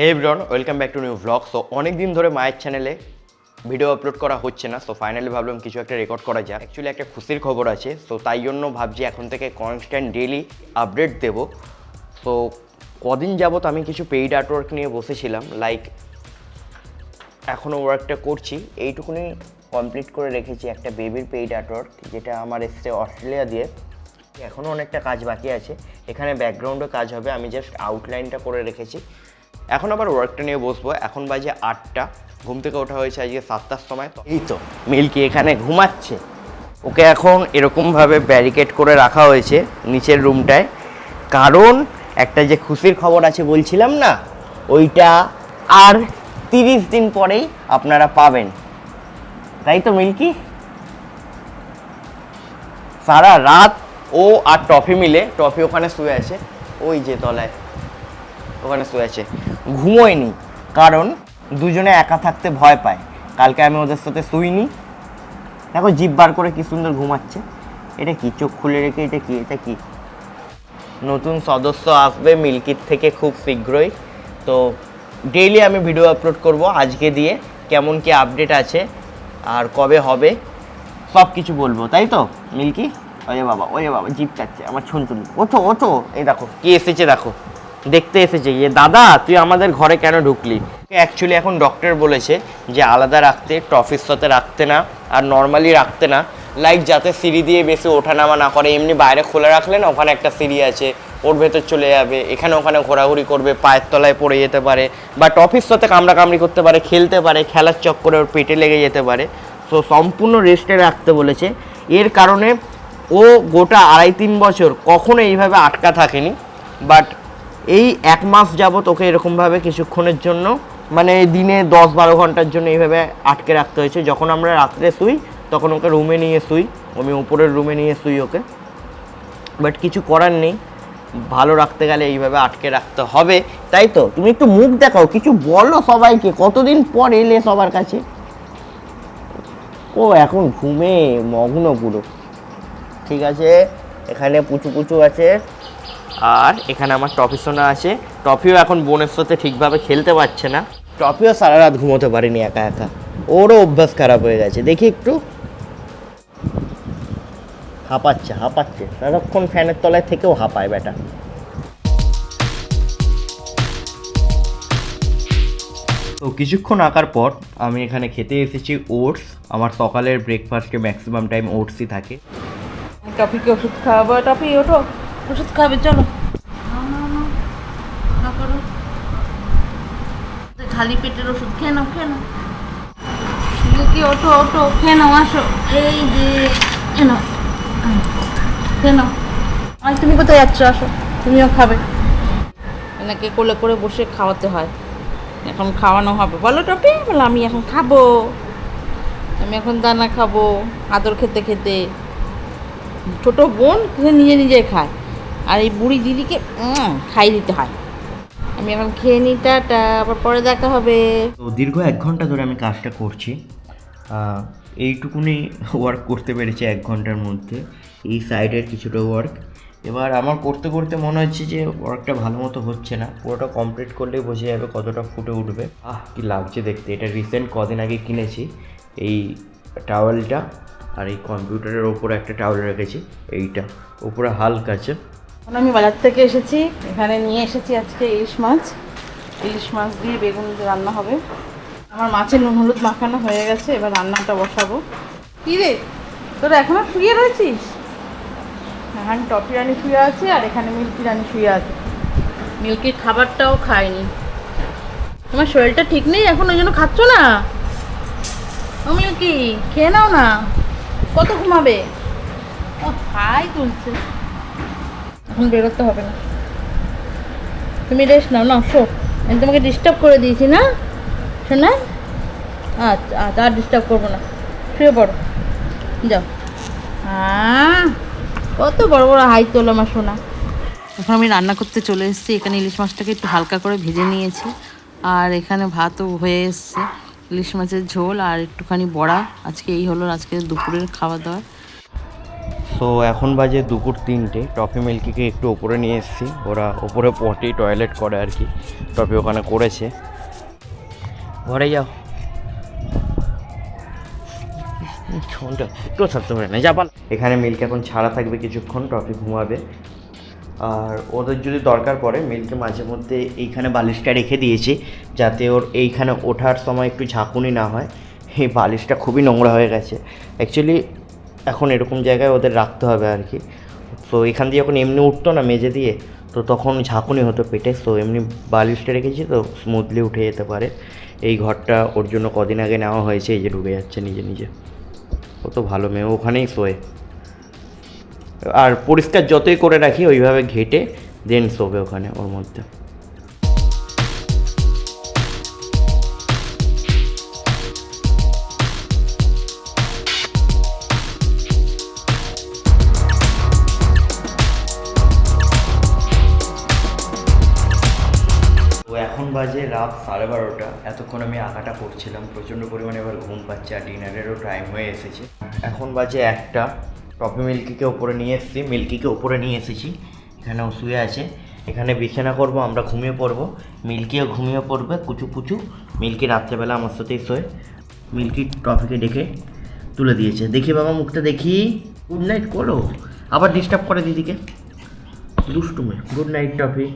Hey everyone welcome back to new vlog so অনেক দিন ধরে মায়ের চ্যানেলে ভিডিও আপলোড করা হচ্ছে না। সো ফাইনালি ভাবলাম কিছু একটা রেকর্ড করা যায় অ্যাকচুয়ালি একটা খুশির খবর আছে। সো তাই জন্য ভাবছি এখন থেকে কনস্ট্যান্ট ডেলি আপডেট দেব। সো কদিন যাবত আমি কিছু পেইড আর্টওয়ার্ক নিয়ে বসেছিলাম। লাইক এখনও ওয়ার্কটা করছি। এইটুকুনি কমপ্লিট করে রেখেছি একটা বেবির পেইড আর্টওয়ার্ক যেটা আমার এসছে অস্ট্রেলিয়া দিয়ে। এখনও অনেকটা কাজ বাকি আছে। এখানে ব্যাকগ্রাউন্ডে কাজ হবে। আমি জাস্ট আউটলাইনটা করে রেখেছি। এখন আবার ওয়ার্কটা নিয়ে বসবো। এখন বাজে আটটা। ঘুম থেকে ওঠা হয়েছে আজকে সাতটার সময়। তো এই তো, মিল্কি এখানে ঘুমাচ্ছে। ওকে এখন এরকমভাবে ব্যারিকেড করে রাখা হয়েছে নিচের রুমটায় কারণ একটা যে খুশির খবর আছে বলছিলাম না, ওইটা আর তিরিশ দিন পরেই আপনারা পাবেন। তাই তো, মিল্কি? সারা রাত ও আর টফি মিলে, টফি ওখানে শুয়ে আছে। ওই যে তলায়, ওখানে শুয়ে আছে। ঘুমোয়নি, কারণ দুজনে একা থাকতে ভয় পায়। কালকে আমি ওদের সাথে শুইনি। দেখো, জিভ বার করে কি সুন্দর ঘুমাচ্ছে। এটা কি, চোখ খুলে রেখে এটা কি এটা কি? নতুন সদস্য আসবে মিল্কির থেকে খুব শীঘ্রই। তো ডেইলি আমি ভিডিও আপলোড করব আজকে দিয়ে, কেমন কি আপডেট আছে, আর কবে হবে, সব কিছু বলব, তাই তো? মিল্কি? ওরে বাবা ওরে বাবা জিপ চাচ্ছে আমার ছুনছুনি। ওঠো ওঠো, এই দেখো, কি এসেছে দেখো। দেখতে এসেছে ইয়ে দাদা, তুই আমাদের ঘরে কেন ঢুকলি? অ্যাকচুয়ালি এখন ডক্টর বলেছে যে, আলাদা রাখতে, টফির সাথে রাখতে না, আর নর্মালি রাখতে না। লাইক যাতে সিঁড়ি দিয়ে বেশি ওঠানামা না করে। এমনি বাইরে খোলা রাখলে না, ওখানে একটা সিঁড়ি আছে, ওর ভেতর চলে যাবে। এখানে ওখানে ঘোরাঘুরি করবে, পায়ের তলায় পড়ে যেতে পারে, বা টফির সাথে কামড়া কামড়ি করতে পারে, খেলতে পারে, খেলার চক্করে ওর পেটে লেগে যেতে পারে। তো সম্পূর্ণ রেস্টে রাখতে বলেছে। এর কারণে ও গোটা আড়াই তিন বছর কখনো এইভাবে আটকা থাকেনি বাট এই এক মাস যাবত ওকে এরকমভাবে কিছুক্ষণের জন্য মানে দিনে দশ বারো ঘণ্টার জন্য এইভাবে আটকে রাখতে হয়েছে। যখন আমরা রাত্রে শুই, তখন ওকে রুমে নিয়ে শুই। আমি উপরের রুমে নিয়ে শুই ওকে। বাট কিছু করার নেই। ভালো রাখতে গেলে এইভাবে আটকে রাখতে হবে। তাই তো? তুমি একটু মুখ দেখাও, কিছু বলো সবাইকে। কতদিন পর এলে সবার কাছে? ও, এখন ঘুমে মগ্ন পুরো। ঠিক আছে? এখানে পুচু পুচু আছে। আর এখানে আমার টফি সোনা আছে। টফিও এখন বোনের সাথে ঠিকভাবে খেলতে পারছে না। টফিও সারা রাত ঘুমোতে পারেনি একা একা। ওরও অভ্যাস খারাপ হয়ে গেছে। দেখি একটু। হাঁপাচ্ছে হাঁপাচ্ছে। সারাক্ষণ ফ্যানের তলায় থেকেও হাঁপায় বেটা তো কিছুক্ষণ আঁকার পর আমি এখানে খেতে এসেছি ওটস। আমার সকালের ব্রেকফাস্টে ম্যাক্সিমাম টাইম ওটসই থাকে। টপিকে ওষুধ খাওয়াবো? টপি ওঠো ওষুধ খাবে চলো। নাও করো। খালি পেটের ওষুধ খেয়ে নাও খেয়ে নাও। কি ওঠো ওঠো খেয়ে নাও আসো। এই যে আহ, খেয়ে নাও। আর তুমি কোথায় যাচ্ছ? আসো। তুমিও খাবে। এনাকে কোলে করে বসে খাওয়াতে হয়। এখন খাওয়ানো হবে। বলো টপি বলে আমি এখন খাব। আমি এখন দানা খাব আদর খেতে খেতে। ছোট বোন নিজে নিজে খায়। আর এই বুড়ি দিদিকে খাই দিতে হয়। আমি এখন খেয়ে নিই টাটা, আবার পরে দেখা হবে। তো দীর্ঘ এক ঘণ্টা ধরে আমি কাজটা করছি। এইটুকুনি ওয়ার্ক করতে পেরেছি এক ঘণ্টার মধ্যে। এই সাইডের কিছুটা ওয়ার্ক এবার আমার করতে করতে মনে হচ্ছে যে ওয়ার্কটা ভালো মতো হচ্ছে না। পুরোটা কমপ্লিট করলেই বোঝা যাবে কতটা ফুটে উঠবে। আহ, কি লাগছে দেখতে। এটা রিসেন্ট কদিন আগে কিনেছি। এই টাওয়েলটা আর এই কম্পিউটারের ওপরে একটা টাওয়েল রেখেছি। এইটা। ওপরে হালকা আছে। এখন আমি বাজার থেকে এসেছি। এখানে নিয়ে এসেছি আজকে ইলিশ মাছ। ইলিশ মাছ দিয়ে বেগুন রান্না হবে। আমার মাছের নুন হলুদ মাখানো হয়ে গেছে, এবার রান্নাটা বসাবো। কী রে? তোরা এখনও শুয়ে রয়েছিস? এখানে টপি রানি শুয়ে আছে আর এখানে মিল্কি রানি শুয়ে আছে। মিল্কির খাবারটাও খায়নি। তোমার শরীরটা ঠিক নেই এখন, ওই জন্য খাচ্ছ না? ও মিল্কি, খেয়ে নাও না। কত ঘুমাবে? ও হাই তুলছে। এখন বেরোতে হবে না। তুমি রেস্ট নাও না শো আমি তোমাকে ডিস্টার্ব করে দিয়েছি না? শোনা? আচ্ছা আচ্ছা আর ডিস্টার্ব করব না। শুয়ে পড়ো। যাও। আহ, কত বড় বড় হাই তোলো আমার সোনা। এখন আমি রান্না করতে চলে এসেছি। এখানে ইলিশ মাছটাকে একটু হালকা করে ভেজে নিয়েছি। আর এখানে ভাতও হয়ে এসছে। ইলিশ মাছের ঝোল আর একটুখানি বড়া। আজকে এই হলো আজকে দুপুরের খাওয়া দাওয়া। তো এখন বাজে দুপুর তিনটে। টফি মিল্কিকে একটু ওপরে নিয়ে এসেছি। ওরা ওপরে পটি টয়লেট করে আর কি। টফি ওখানে করেছে। ঘরে যাও। এখানে মিল্ক এখন ছাড়া থাকবে কিছুক্ষণ টফি ঘুমাবে। আর ওদের যদি দরকার পড়ে মিল্কে মাঝে মধ্যে এইখানে বালিশটা রেখে দিয়েছি, যাতে ওর এইখানে ওঠার সময় একটু ঝাঁকুনি না হয়। এই বালিশটা খুবই নোংরা হয়ে গেছে। অ্যাকচুয়ালি এখন এরকম জায়গায় ওদের রাখতে হবে আর কি। তো এখান দিয়ে যখন এমনি উঠতো না মেজে দিয়ে, তো তখন ঝাঁকুনি হতো পেটে, তো এমনি বালিশটা রেখেছি তো স্মুথলি উঠে যেতে পারে। এই ঘরটা ওর জন্য কদিন আগে নেওয়া হয়েছে, এই যে ঢুকে যাচ্ছে নিজে নিজে। ও তো ভালো মেয়ে ওখানেই শোয়ে। আর পরিষ্কার যতই করে রাখি, ওইভাবে ঘেটে দেন শোবে ওখানে ওর মধ্যে। বাজে রাত সাড়ে বারোটা। এতক্ষণ আমি আঁকাটা করছিলাম, প্রচণ্ড পরিমাণে এবার ঘুম পাচ্ছে আর ডিনারেরও টাইম হয়ে এসেছে। এখন বাজে একটা। টপি মিল্কিকে ওপরে নিয়ে এসেছি, মিল্কিকে ওপরে নিয়ে এসেছি। এখানে ও শুয়ে আছে। এখানে বিছানা করব, আমরা ঘুমিয়ে পড়ব। মিল্কিও ঘুমিয়ে পড়বে, কুচু কুচু মিল্কি রাত্রেবেলা আমার সাথেই শোয়। মিল্কি টফিকে ডেকে তুলে দিয়েছে। দেখি বাবা, মুখটা দেখি। গুড নাইট করো। আবার ডিস্টার্ব করে দিদিকে। দুষ্টুমে। Good night toffee